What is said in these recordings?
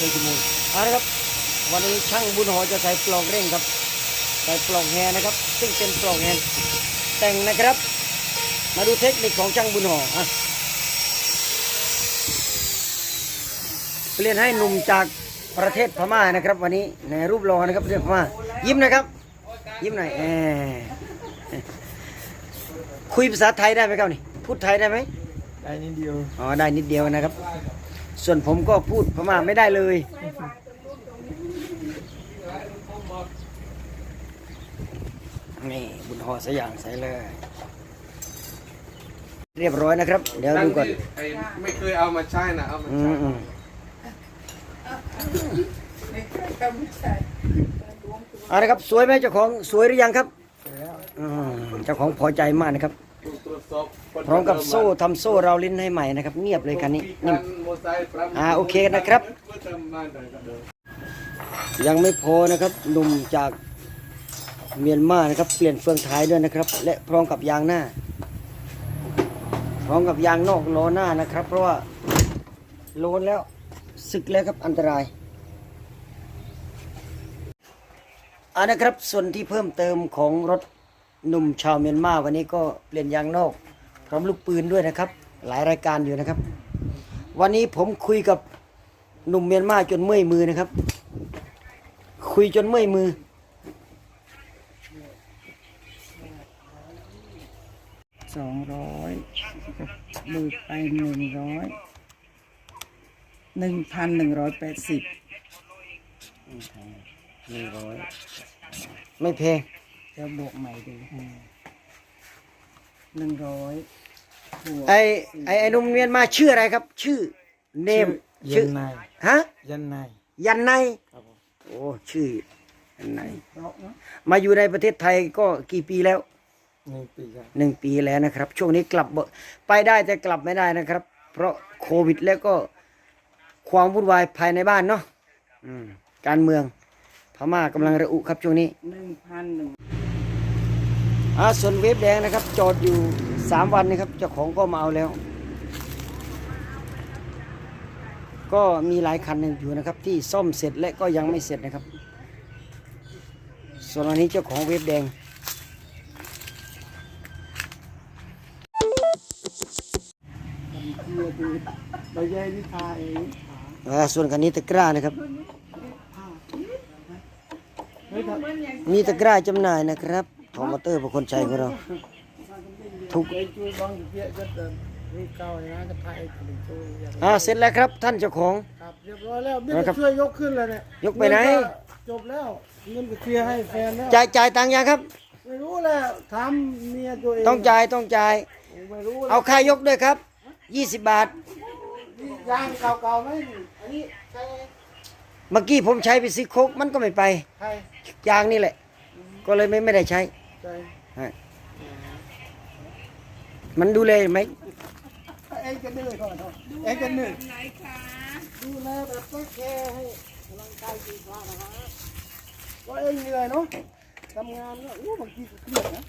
เพชรบูรณ์เอาละครับ วันนี้ช่างบุญหอจะใส่ปลอกเร่งครับ ใส่ปลอกแฮนะครับ ซึ่งเป็นปลอกแฮแต่งนะครับ มาดูเทคนิคของช่างบุญหออะเปลี่ยนให้หนุ่มจากประเทศพม่านะครับ วันนี้ในรูปรอนะครับประเทศพม่ายิ้มนะครับ ยิ้มหน่อยแอคุยภาษาไทยได้ไหมครับนี่พูดไทยได้ไหมได้นิดเดียวอ๋อได้นิดเดียวนะครับ ส่วนผมก็พูดพม่าไม่ได้เลย นี่บุญหอสอย่างใส่เลย เรียบร้อยนะครับ เดี๋ยวตั้ดูงก่อนที่ไอ้ไม่เคยเอามาใช้นะเอามาอืใช้มอืมเอาละครับสวยไหมเจ้าของสวยหรือยังครับอืมเจ้าของพอใจมากนะครับ ตรวจสอบ พร้อมกับโซ่ทำโซ่เราลิ้นให้ใหม่นะครับ เงียบเลยคันนี้มีนิ่มอ่าโอเคนะครับ ยังไม่พอนะครับหนุ่มจากเมียนมานะครับ เปลี่ยนเฟืองท้ายด้วยนะครับ และพร้อมกับยางหน้า พร้อมกับยางนอกล้อหน้านะครับ เพราะว่าโลนแล้วสึกแล้วครับอันตรายอันนะครับส่วนที่เพิ่มเติมของรถหนุ่มชาวเมียนมาวันนี้ก็เปลี่ยนยางนอก พร้อมลูกปืนด้วยนะครับ หลายรายการอยู่นะครับ วันนี้ผมคุยกับหนุ่มเมียนมาจนเมื่อยมือนะครับ คุยจนเมื่อยมือ สองร้อยมือไปหนึ่งร้อยหนึ่งพันหนึ่งร้อยแปดสิบหนึ่งร้อยไม่แพงเดี๋ยวบวกใหม่ดูหนึ่งร้อยบวก ไอไอไอหนุ่มเมียนมาชื่ออะไรครับ ชื่อเนมยัชื่อนนายฮะยันนายยันในครับผมโอ้ชื่อยันในเพราะเนาะมาอยู่ในประเทศไทยก็กี่ปีแล้วหนึ่งปีครับหนึ่งปีแล้วนะครับ ช่วงนี้กลับบ่ไปได้แต่กลับไม่ได้นะครับ เพราะโควิดแล้วก็ความวุ่นวายภายในบ้านเนาะอืมการเมืองพม่ากำลังระอุครับช่วงนี้หนึ่งพันหนึ่งอ่าส่วนเวฟแดงนะครับ จอดอยู่ สามวันนะครับเจ้าของก็มาเอาแล้ว ก็มีหลายคันอยู่นะครับ ที่ซ่อมเสร็จและก็ยังไม่เสร็จนะครับ ส่วนอันนี้เจ้าของเวฟแดงเราแย่ที่ทายอ่าส่วนคันนี้ตะกร้านะครับเฮ้ยครับ มีตะกร้าจำหน่ายนะครับของมอเตอร์ประคนชัยของเรา ทุกไอ้ช่วยบ้างเพี้ยก็เดินนี่เก้าเลยนะจะพายถึงช่วยอย่างอ่าเสร็จแล้วครับท่านเจ้าของครับเรียบร้อยแล้วบิ๊นะครับกช่วยยกขึ้นเลยเนี่ยยกไปไหนเงิก็จบแล้วเงินก็เคลียร์ให้แฟนแล้วจ่ายจ่ายตังค์ยังครับไม่รู้แหละถามเมียตัวเองต้องจ่ายต้องจ่ายไม่รู้เอาค่ายกด้วยครับ20บาทยางเก่าๆไหมอันนี้ใครเมื่อกี้ผมใช้ไปซื้อโคกมันก็ไม่ไปใครยางนี่แหละ ก็เลยไม่ไม่ได้ใช้ใจ มันดูเลยไหมเอ็งจะเหนื่อยก่อนเถอะเอ็งจะเหนื่อยดูแลแบบต้องแคร์ให้กำลังกายดีกว่านะฮะก็เอ็งเหนื่อยเนาะทำงานเนี่ยโอ้บางทีก็เครียดนะ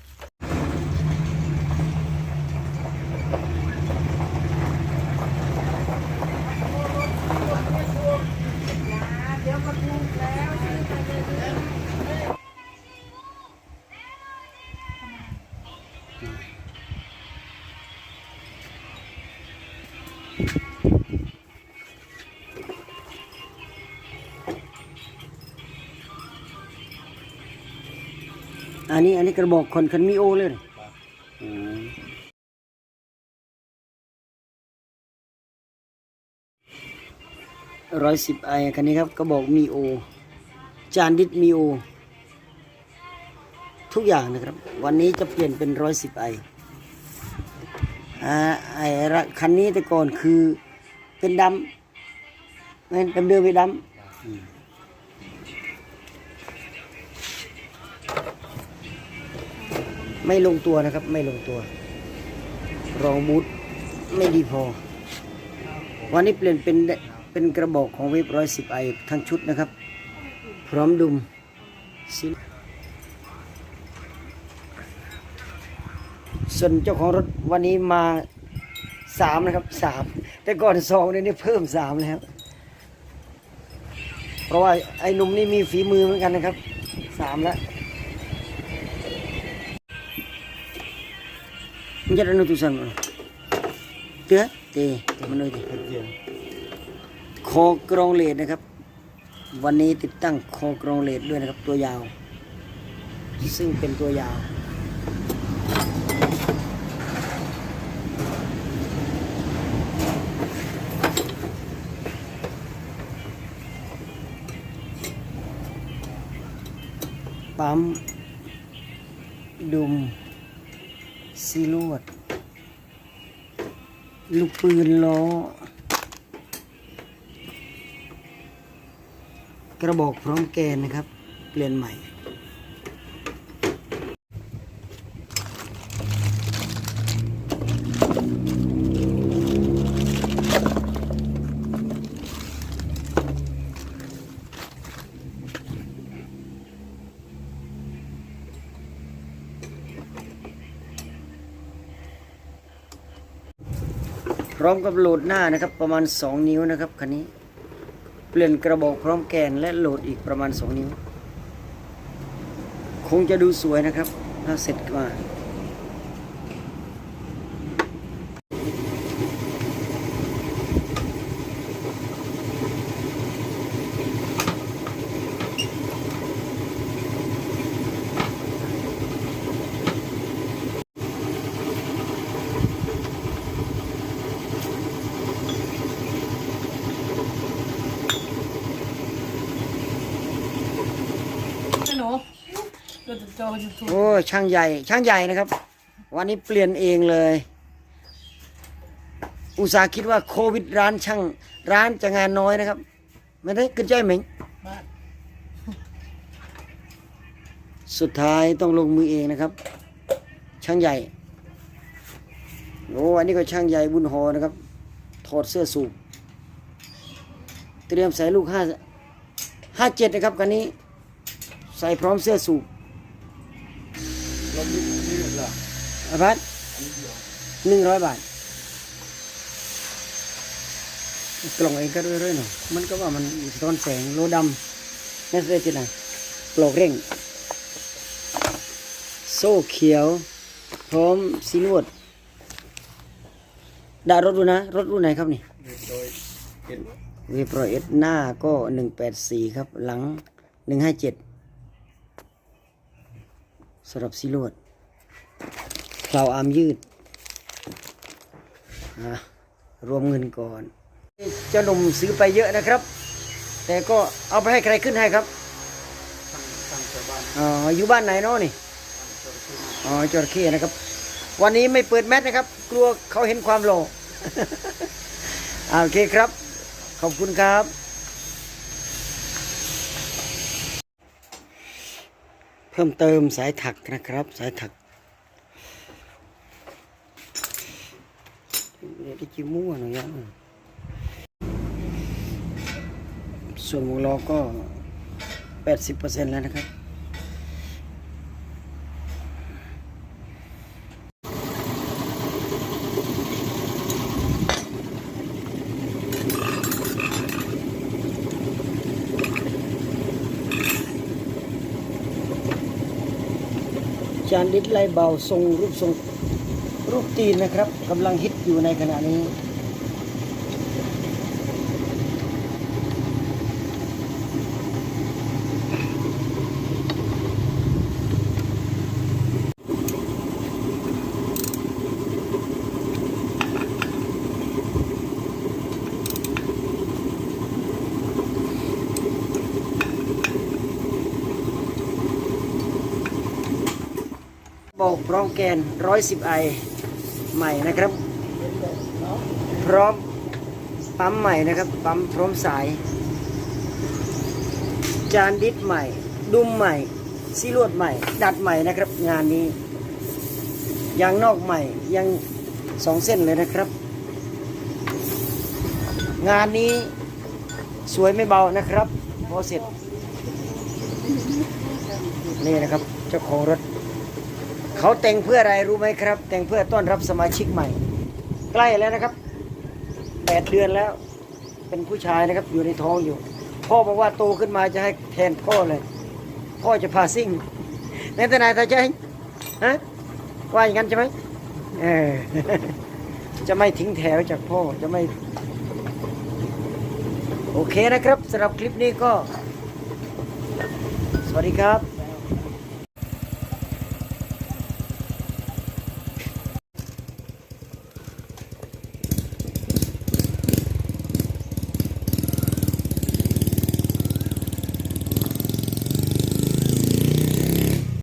อันนี้อันนี้กระบอกคนคันมีโอเลยร้อยสิบไอคันนี้ครับกระบอกมีโอ จานดิสมีโอ ทุกอย่างนะครับ วันนี้จะเปลี่ยนเป็นร้อยสิบไออ่าไอละคันนี้แต่ก่อนคือเป็นดำไม่ดำเดิมไปดำ ไม่ลงตัวนะครับ ไม่ลงตัว รองบูทไม่ดีพอ วันนี้เปลี่ยนเป็นเป็นกระบอกของเวฟร้อยสิบไอทั้งชุดนะครับ พร้อมดุมสิส่วนเจ้าของรถวันนี้มาสามนะครับสามแต่ก่อนสองเนี่ยเพิ่มสามแล้วเพราะว่าไอ้หนุ่มนี่มีฝีมือเหมือนกันนะครับสามแล้ว มันจะได้นุตุสันมั้ยเตือเตะเตะมันเลยดิคอกรองเลดนะครับ วันนี้ติดตั้งคอกรองเลดด้วยนะครับ ตัวยาว ซึ่งเป็นตัวยาว ปั๊มดุม ซีลวด ลูกปืนล้อกระบอกพร้อมแกนนะครับ เปลี่ยนใหม่ ร้อมกับโหลดหน้านะครับประมาณ 2 นิ้วนะครับคันนี้ เปลี่ยนกระบอกพร้อมแกนและโหลดอีกประมาณ 2 นิ้ว คงจะดูสวยนะครับ ถ้าเสร็จมา จอยูทูบโอ้ช่างใหญ่ ช่างใหญ่นะครับ วันนี้เปลี่ยนเองเลย อุตสาห์คิดว่าโควิดร้านช่างร้านจะงานน้อยนะครับ ไม่ได้ขึ้นใจเหม็งบ้านสุดท้ายต้องลงมือเองนะครับ ช่างใหญ่โอ้อันนี้ก็ช่างใหญ่บุญหอนะครับ ถอดเสื้อสูบเตรียมใส่ลูกห้าห้าเจ็ดนะครับคันนี้ ใส่พร้อมเสื้อสูบลมยืดยืดละ อาพัดหนึ่งร้อยบาท กล่องเองก็เรื่อยๆหน่อยมันก็ว่ามันสะท้อนแสงโลดำนั่นเป็นที่ไหนปลอกเร่ง โซ่เขียว พร้อมสีลวดดารถดูนะ รถรุ่นไหนครับนี่โดยเห็นวีโปรเอสหน้าก็หนึ่งแปดสี่ครับ หลังหนึ่งห้าเจ็ด สำหรับสีลวดเผาอามยืดอะรวมเงินก่อน เจ้าหนุ่มซื้อไปเยอะนะครับ แต่ก็เอาไปให้ใครขึ้นให้ครับตั้งแต่บ้านอ๋ออยู่บ้านไหนเนาะนี่อ๋อจระเข้นะครับ วันนี้ไม่เปิดแมสนะครับ กลัวเขาเห็นความโลอ่าโอเคครับ ขอบคุณครับ เพิ่มเติมสายถักนะครับ สายถักเดี๋ยวได้จิมั่วหน่อยยังส่วนวงล้อก็ 80%แล้วนะครับ จานลิศไล่เบาทรงรูปทรงรูปตีนนะครับกำลังฮิตอยู่ในขณะนี้ บอกพร้อมแกนร้อยสิบไอใหม่นะครับ พร้อมปั๊มใหม่นะครับ ปั๊มพร้อมสาย จานดิสใหม่ ดุมใหม่ซีลวดใหม่ ดัดใหม่นะครับ งานนี้ยางนอกใหม่ยังสองเส้นเลยนะครับ งานนี้สวยไม่เบานะครับพอเสร็จนี่นะครับเจ้าของรถ เขาแต่งเพื่ออะไรรู้ไหมครับ แต่งเพื่อต้อนรับสมาชิกใหม่ ใกล้แล้วนะครับแปดเดือนแล้ว เป็นผู้ชายนะครับอยู่ในท้องอยู่ พ่อบอกว่าโตขึ้นมาจะให้แทนพ่อเลย พ่อจะพาซิ่งในทนายตาใจฮะว่าอย่างนั้นใช่ไหมเออจะไม่ทิ้งแถวจากพ่อจะไม่ โอเคนะครับสำหรับคลิปนี้ก็ สวัสดีครับ